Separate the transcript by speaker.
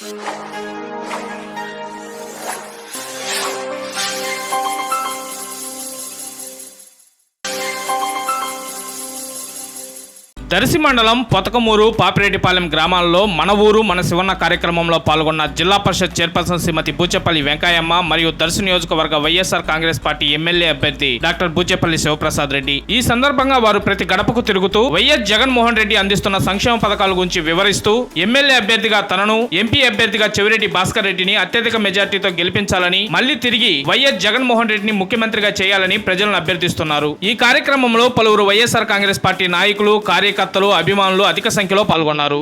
Speaker 1: Thank you. Darsi మండలం పొతకమూరు పాపిరెడ్డిపాలెం గ్రామాల్లో మన ఊరు మన శివన్న కార్యక్రమంలో పాల్గొన్న జిల్లా పరిషత్ చైర్పర్సన్ శ్రీమతి బూచెపల్లి వెంకయ్యమ్మ మరియు దర్శి నియోజకవర్గ వైఎస్ఆర్ కాంగ్రెస్ పార్టీ ఎమ్మెల్యే అభ్యర్థి డాక్టర్ బూచెపల్లి శివప్రసాద్ రెడ్డి. ఈ సందర్భంగా వారు ప్రతి గడపకు తిరుగుతూ వైఎస్ జగన్మోహన్ రెడ్డి అందిస్తున్న సంక్షేమ పథకాల గురించి వివరిస్తూ ఎమ్మెల్యే అభ్యర్థిగా తనను ఎంపీ అభ్యర్థిగా చెవిరెడ్డి భాస్కర్ రెడ్డిని అత్యధిక మెజార్టీతో గెలిపించాలని మళ్ళీ తిరిగి వైఎస్ జగన్మోహన్ రెడ్డిని ముఖ్యమంత్రిగా చేయాలని ప్రజలను అభ్యర్థిస్తున్నారు. ఈ కార్యక్రమంలో పలువురు వైఎస్ఆర్ కాంగ్రెస్ పార్టీ నాయకులు కార్యకర్తలు కార్యకర్తలు అభిమానులు అధిక సంఖ్యలో పాల్గొన్నారు.